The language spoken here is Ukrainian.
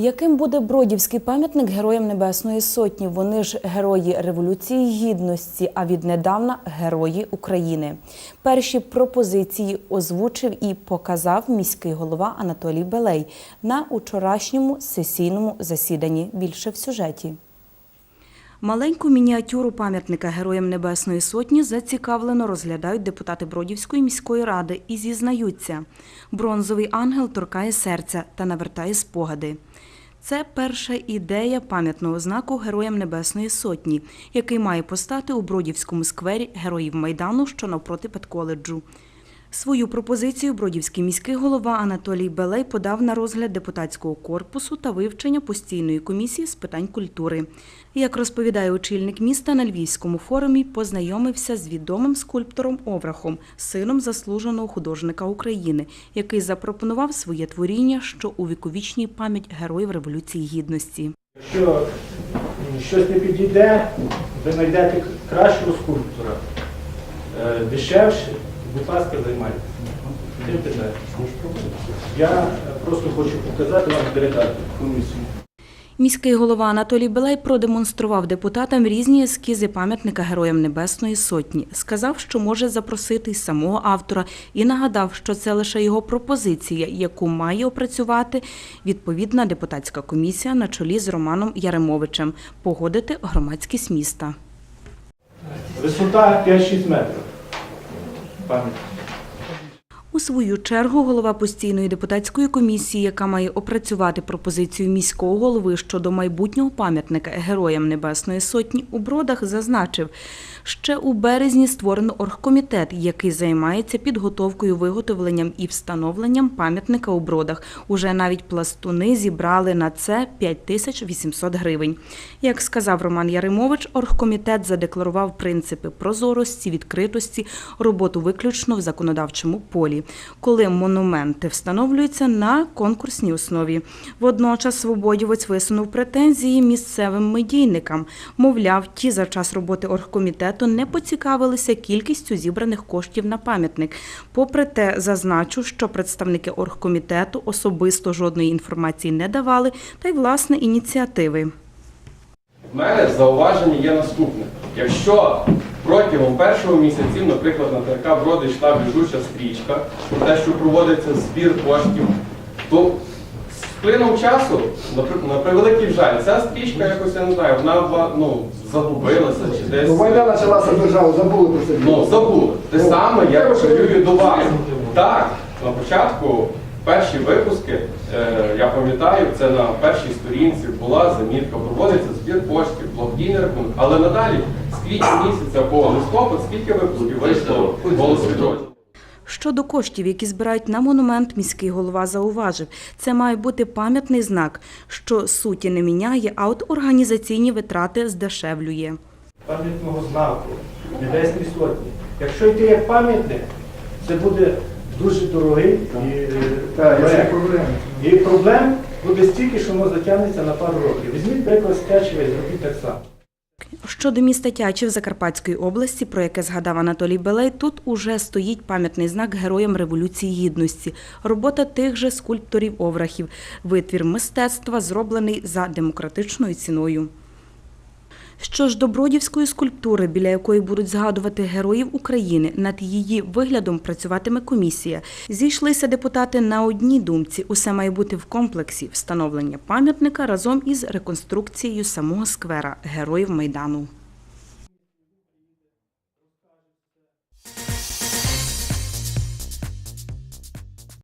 Яким буде Бродівський пам'ятник Героям Небесної Сотні? Вони ж герої Революції Гідності, а віднедавна герої України. Перші пропозиції озвучив і показав міський голова Анатолій Белей на учорашньому сесійному засіданні. Більше в сюжеті. Маленьку мініатюру пам'ятника Героям Небесної Сотні зацікавлено розглядають депутати Бродівської міської ради і зізнаються, бронзовий ангел торкає серця та навертає спогади. Це перша ідея пам'ятного знаку Героям Небесної Сотні, який має постати у Бродівському сквері Героїв Майдану, що навпроти педколеджу. Свою пропозицію Бродівський міський голова Анатолій Белей подав на розгляд депутатського корпусу та вивчення постійної комісії з питань культури. Як розповідає очільник міста, на Львівському форумі познайомився з відомим скульптором Оврахом, сином заслуженого художника України, який запропонував своє творіння, що увіковічній пам'ять героїв Революції Гідності. Якщо щось не підійде, ви знайдете кращого скульптора, е, дешевше, будь ласка, займайтеся. Я е, просто хочу показати вам передати комісію. Міський голова Анатолій Белей продемонстрував депутатам різні ескізи пам'ятника Героям Небесної Сотні. Сказав, що може запросити й самого автора, і нагадав, що це лише його пропозиція, яку має опрацювати відповідна депутатська комісія на чолі з Романом Яремовичем, погодити громадськість міста. Висота 5-6 метрів. Пам'ять. Свою чергу голова постійної депутатської комісії, яка має опрацювати пропозицію міського голови щодо майбутнього пам'ятника Героям Небесної Сотні у Бродах, зазначив, ще у березні створено оргкомітет, який займається підготовкою, виготовленням і встановленням пам'ятника у Бродах. Уже навіть пластуни зібрали на це 5800 гривень. Як сказав Роман Яремович, оргкомітет задекларував принципи прозорості, відкритості, роботу виключно в законодавчому полі, коли монументи встановлюються на конкурсній основі. Водночас свободівець висунув претензії місцевим медійникам. Мовляв, ті за час роботи оргкомітету не поцікавилися кількістю зібраних коштів на пам'ятник. Попри те, зазначу, що представники оргкомітету особисто жодної інформації не давали, та й власне ініціативи. В мене зауваження є наступне. Якщо протягом першого місяців, наприклад, на ТРК Броди йшла біжуча стрічка про те, що проводиться збір коштів, то з плином часу, на, превеликий жаль, ця стрічка якось, я не знаю, вона ну, загубилася чи десь. Ну, війна почалася держава, забули про це. Ну, забули. Те саме я апелюю до вас. Так, на початку перші випуски, е, я пам'ятаю, це на першій сторінці була замітка, проводиться збір коштів, благодійний рахунок. Але надалі з квітня місяця по листопад, скільки випусків вийшло голос відродження? Щодо коштів, які збирають на монумент, міський голова зауважив, це має бути пам'ятний знак, що суті не міняє, а от організаційні витрати здешевлює. Пам'ятного знаку Небесні Сотні. Якщо йти як пам'ятник, це буде дуже дорогий і, Так, проект. І проблем буде стільки, що воно затягнеться на пару років. Візьміть приклад з Тячева і зробіть так само. Щодо міста Тячів Закарпатської області, про яке згадав Анатолій Белей, тут уже стоїть пам'ятний знак Героям Революції Гідності. Робота тих же скульпторів Оврахів. Витвір мистецтва зроблений за демократичною ціною. Що ж до бродівської скульптури, біля якої будуть згадувати героїв України, над її виглядом працюватиме комісія. Зійшлися депутати на одній думці. Усе має бути в комплексі встановлення пам'ятника разом із реконструкцією самого сквера героїв Майдану.